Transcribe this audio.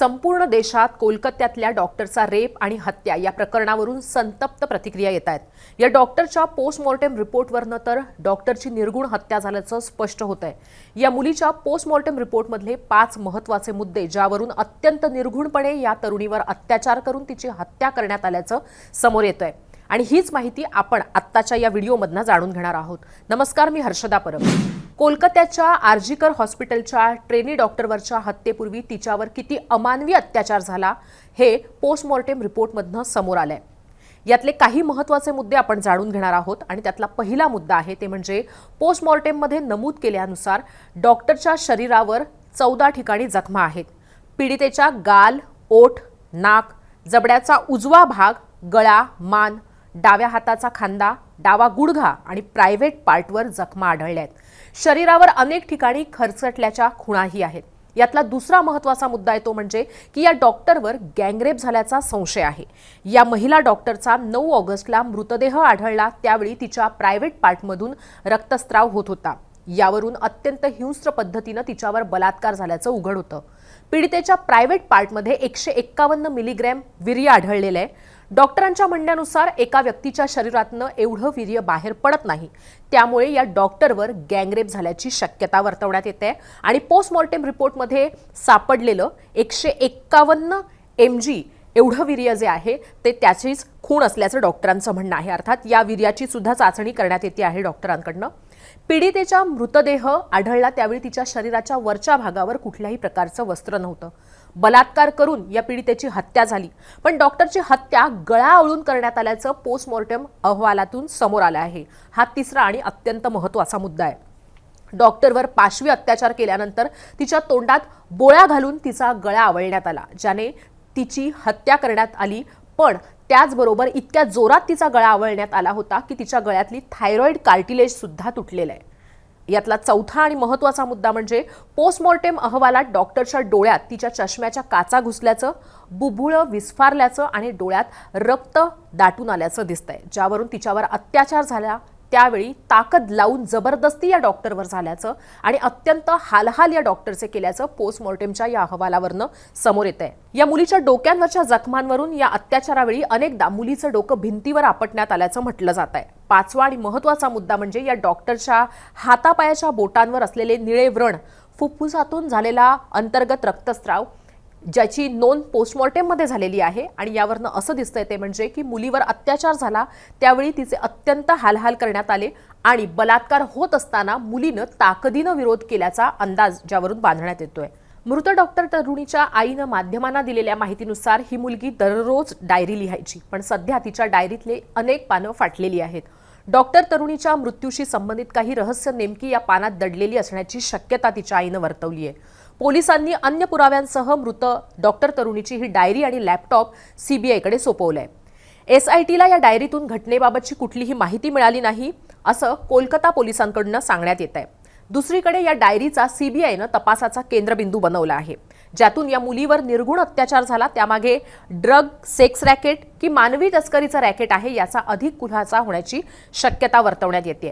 संपूर्ण देशात कोलकात्यातल्या डॉक्टरचा रेप आणि हत्या या प्रकरणावरून संतप्त प्रतिक्रिया येत आहेत. या डॉक्टरच्या पोस्टमॉर्टेम रिपोर्टवरनं तर डॉक्टरची निर्गुण हत्या झाल्याचं स्पष्ट होत आहे. या मुलीच्या पोस्टमॉर्टेम रिपोर्टमधले पाच महत्त्वाचे मुद्दे ज्यावरून अत्यंत निर्घुणपणे या तरुणीवर अत्याचार करून तिची हत्या करण्यात आल्याचं समोर येत आहे. आणि हीच माहिती आपण आत्ताच्या या व्हिडिओमधनं जाणून घेणार आहोत. नमस्कार मी हर्षदा परब. कोलकात्याच्या आर्जीकर हॉस्पिटलच्या ट्रेनी डॉक्टरवरच्या हत्येपूर्वी तिच्यावर किती अमानवी अत्याचार झाला हे पोस्टमॉर्टेम रिपोर्टमधनं समोर आलंय. यातले काही महत्त्वाचे मुद्दे आपण जाणून घेणार आहोत आणि त्यातला पहिला मुद्दा आहे ते म्हणजे पोस्टमॉर्टेममध्ये नमूद केल्यानुसार डॉक्टरच्या शरीरावर चौदा ठिकाणी जखमा आहेत. पीडितेच्या गाल ओठ नाक जबड्याचा उजवा भाग गळा मान डाव्या हाताचा खांदा डावा गुडघा आणि प्रायव्हेट पार्टवर जखमा आढळल्या आहेत शरीरावर अनेक ठिकाणी खरचटल्याच्या खुणाही आहेत. यातला दुसरा महत्त्वाचा मुद्दा आहे तो म्हणजे की या डॉक्टरवर गँगरेप झाल्याचा संशय आहे. या महिला डॉक्टरचा नऊ ऑगस्टला मृतदेह आढळला त्यावेळी तिच्या प्रायव्हेट पार्टमधून रक्तस्त्राव होत होता. यावरून अत्यंत हिंस्त्र पद्धतीनं तिच्यावर बलात्कार झाल्याचं उघड होतं. पीडितेच्या प्रायव्हेट पार्टमध्ये एकशे एक्कावन्न मिलीग्रॅम वीर्य आढळलेलं आहे. डॉक्टरांच्या म्हणण्यानुसार एका व्यक्तीच्या शरीरातनं एवढं वीर्य बाहेर पडत नाही. त्यामुळे या डॉक्टरवर गँगरेप झाल्याची शक्यता वर्तवण्यात येते. आणि पोस्टमॉर्टेम रिपोर्टमध्ये सापडलेलं एकशे एक्कावन्न एम जी एवढं वीर्य जे आहे ते त्याचीच खूण असल्याचं डॉक्टरांचं म्हणणं आहे. अर्थात या वीर्याची सुद्धा चाचणी करण्यात येते आहे डॉक्टरांकडनं. पीडितेचा मृतदेह आढळला त्यावेळी तिच्या शरीराच्या वरच्या भागावर कुठल्याही प्रकारचं वस्त्र नव्हतं. बलात्कार करून या पीडितेची हत्या झाली. पण डॉक्टरची हत्या गळा आळून करण्यात आल्याचं पोस्टमॉर्टम अहवालातून समोर आलं आहे. हा तिसरा आणि अत्यंत महत्त्वाचा मुद्दा आहे. डॉक्टरवर पाशवी अत्याचार केल्यानंतर तिच्या तोंडात बोळ्या घालून तिचा गळा आवळण्यात आला ज्याने तिची हत्या करण्यात आली. पण त्याचबरोबर इतक्या जोरात तिचा गळा आवळण्यात आला होता की तिच्या गळ्यातली थायरॉईड कार्टिलेज सुद्धा तुटलेलं आहे. यातला चौथा आणि महत्त्वाचा मुद्दा म्हणजे पोस्टमॉर्टेम अहवालात डॉक्टरच्या डोळ्यात तिच्या चष्म्याच्या काचा घुसल्याचं बुबुळं विस्फारल्याचं आणि डोळ्यात रक्त दाटून आल्याचं दिसतंय ज्यावरून तिच्यावर अत्याचार झाला त्यावेळी ताकद लावून जबरदस्ती या डॉक्टरवर झाल्याचं आणि अत्यंत हालहाल या डॉक्टरचे केल्याचं पोस्टमॉर्टेमच्या या अहवालावरनं समोर येत आहे या मुलीच्या डोक्यांवरच्या जखमांवरून या अत्याचारावेळी अनेकदा मुलीचं डोकं भिंतीवर आपटण्यात आल्याचं म्हटलं जात आहे पाचवा आणि महत्त्वाचा मुद्दा म्हणजे या डॉक्टरच्या हातापायाच्या बोटांवर असलेले निळे व्रण फुफ्फुसातून झालेला अंतर्गत रक्तस्राव ज्याची नोंद पोस्टमॉर्टेममध्ये झालेली आहे आणि यावरनं असं दिसतंय ते म्हणजे की मुलीवर अत्याचार झाला त्यावेळी तिचे अत्यंत हालहाल करण्यात आले आणि बलात्कार होत असताना मुलीनं ताकदीनं विरोध केल्याचा अंदाज ज्यावरून बांधण्यात येतोय. मृत डॉक्टर तरुणीच्या आईनं माध्यमांना दिलेल्या माहितीनुसार ही मुलगी दररोज डायरी लिहायची पण सध्या तिच्या डायरीतले अनेक पानं फाटलेली आहेत. डॉक्टर तरुणीच्या मृत्यूशी संबंधित काही रहस्य नेमकी या पानात दडलेली असण्याची शक्यता तिच्या आईनं वर्तवली आहे पोलिसांनी अन्य पुराव्यांसह मृत डॉक्टर तरुणीची ही डायरी आणि लॅपटॉप सीबीआयकडे सोपवलंय. एस आय टीला या डायरीतून घटनेबाबतची कुठलीही माहिती मिळाली नाही असं कोलकाता पोलिसांकडून सांगण्यात येत आहे दुसरीकडे या डायरीचा सीबीआयनं तपासाचा केंद्रबिंदू बनवला आहे. ज्यातून या मुलीवर निर्गुण अत्याचार झाला त्यामागे ड्रग सेक्स रॅकेट की मानवी तस्करीचं रॅकेट आहे याचा अधिक खुलासा होण्याची शक्यता वर्तवण्यात येते